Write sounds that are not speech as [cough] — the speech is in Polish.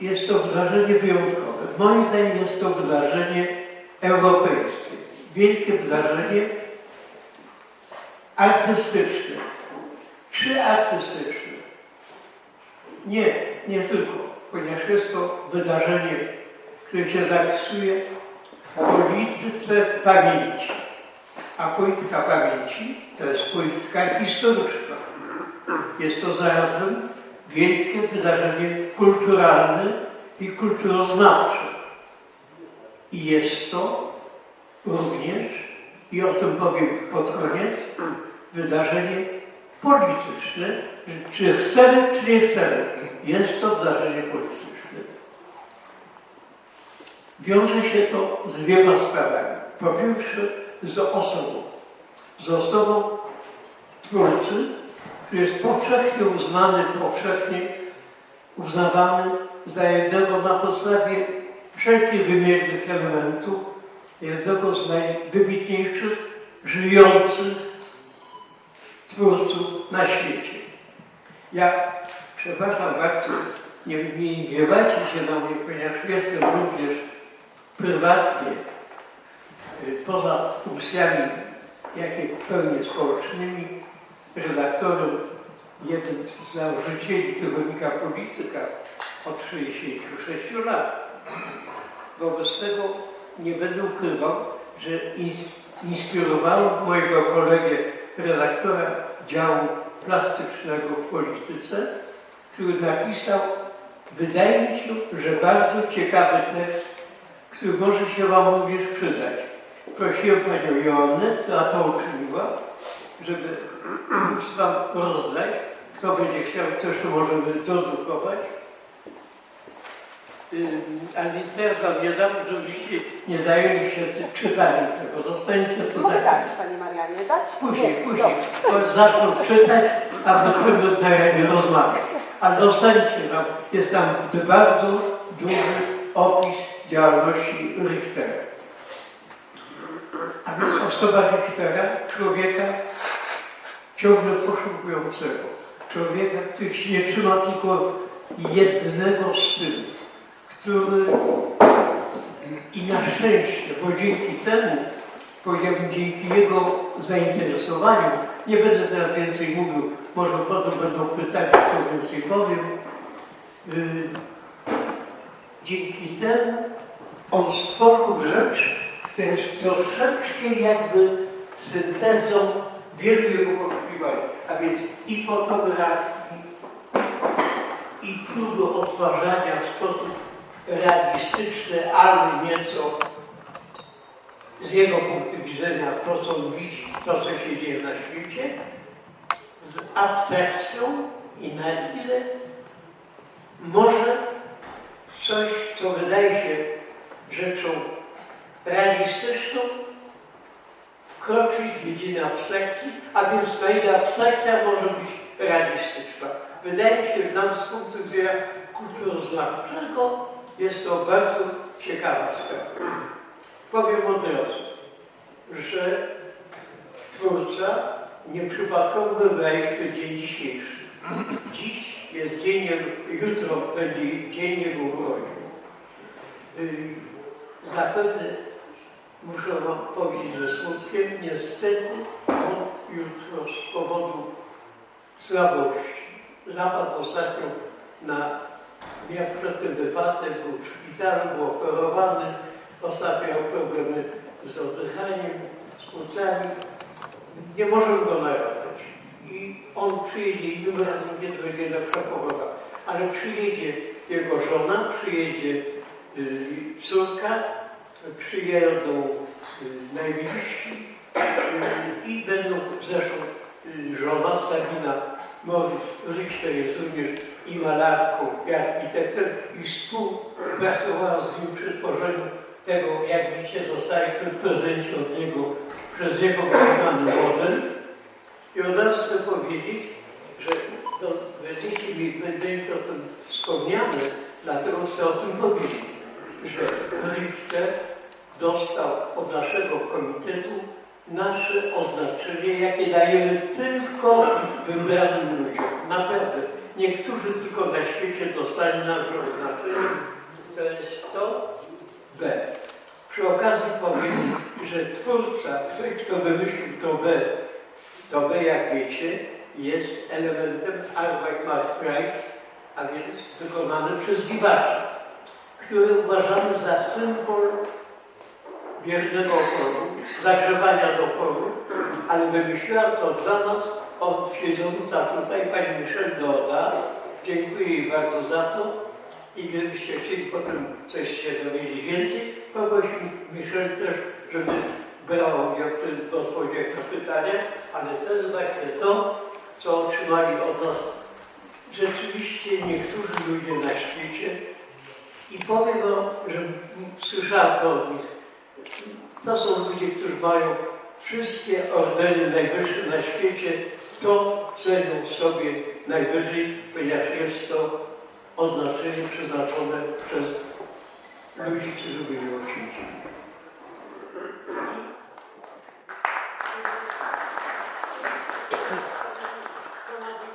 jest to wydarzenie wyjątkowe. Moim zdaniem jest to wydarzenie europejskie. Wielkie wydarzenie artystyczne. Czy artystyczne? Nie, nie tylko, ponieważ jest to wydarzenie, które się zapisuje w polityce pamięci. A polityka pamięci to jest polityka historyczna. Jest to zarazem wielkie wydarzenie kulturalne i kulturoznawcze. I jest to również, i o tym powiem pod koniec, wydarzenie polityczne, czy chcemy, czy nie chcemy. Jest to wydarzenie polityczne. Wiąże się to z wieloma sprawami. Po pierwsze z osobą. Z osobą twórcy, jest powszechnie uznany, powszechnie uznawany za jednego na podstawie wszelkich wymiernych elementów, jednego z najwybitniejszych żyjących twórców na świecie. Ja, przepraszam bardzo, nie, nie gniewajcie się na mnie, ponieważ jestem również prywatnie, y, poza funkcjami, jakie pełnię społecznymi, redaktorem, jeden z założycieli tygodnika Polityka od 66 lat. Wobec tego nie będę ukrywał, że ins- inspirowało mojego kolegę redaktora działu plastycznego w polityce, który napisał, wydaje mi się, że bardzo ciekawy tekst, który może się Wam również przydać. Prosiłem Panią Joannę, która to uczyniła, żeby [clears throat] móc Wam rozdać. Kto będzie chciał, też możemy dodrukować. Ale teraz Wam nie dam, żebyście nie zajęli się czytaniem tego. Zostańcie to Mogę dać, Panie Marianie, dać? Później, Nie, później. dobrze. Zaczną czytać, a będziemy na- rozmawiać. Ale dostańcie nam, jest tam bardzo duży opis działalności Richtera. A więc osoba Richtera, człowieka ciągle poszukującego. Człowieka, który się nie trzyma tylko jednego stylu, który i na szczęście, bo dzięki temu, powiedziałbym, dzięki jego zainteresowaniu, nie będę teraz więcej mówił, może potem będą pytania, to więcej powiem. Yy, dzięki temu on stworzył rzecz, która jest troszeczkę jakby syntezą wielu jego a więc i fotografii, i próby odtwarzania w sposób realistyczny, ale nieco z jego punktu widzenia to, co on widzi, to, co się dzieje na świecie, z abstrakcją i na ile może coś, co wydaje się rzeczą realistyczną, wkroczyć w dziedzinę abstrakcji, a więc na ile abstrakcja może być realistyczna. Wydaje się nam z punktu widzenia kulturoznawczego jest to bardzo ciekawa sprawa. Powiem od razu, że twórca nieprzypadkowo wybraliśmy dzień dzisiejszy. Dziś jest dzień, jutro będzie dzień jego urodzin. Yy, Zapewne muszę Wam powiedzieć ze smutkiem, niestety on jutro z powodu słabości zapadł ostatnio na, miał wypadek, był w szpitalu, był operowany, ostatnio miał problemy z oddychaniem, z płucami. Nie możemy go narażać. I on przyjedzie innym razem, kiedy będzie lepsza pogoda. Ale przyjedzie jego żona, przyjedzie y, córka, przyjedą y, najbliżsi y, i będą zresztą y, żona Sabina Morris Richter jest również i malarką, i architektem i współpracowała z nim przy tworzeniu tego, jak widzicie, dostaliśmy w prezencie od niego przez niego wykonany model. I od razu chcę powiedzieć, że to będziecie mi będziecie o tym wspomniane, dlatego chcę o tym powiedzieć, że Richter dostał od naszego komitetu nasze oznaczenie, jakie dajemy tylko wybranym ludziom. Naprawdę. niektórzy tylko na świecie dostali na to oznaczenie, to jest to B. Przy okazji powiem, że twórca, ktoś kto wymyślił to B, to B jak wiecie jest elementem Arbeit macht frei, a więc wykonany przez Giwacza, który uważamy za symbol bieżnego oporu, zagrzewania do oporu, ale wymyśliła to dla nas od siedząca tutaj pani Michelle Doda. Dziękuję jej bardzo za to. I gdybyście chcieli potem coś się dowiedzieć więcej, poprosił Michelle też, żeby brała udział w tym na pytania, ale to jest właśnie to, co otrzymali od nas rzeczywiście niektórzy ludzie na świecie. I powiem wam, że słyszałem to od nich. To są ludzie, którzy mają wszystkie ordery najwyższe na świecie. To cenią sobie najwyżej, ponieważ jest to oznaczenie przeznaczone przez ludzi, którzy byli oświęceni.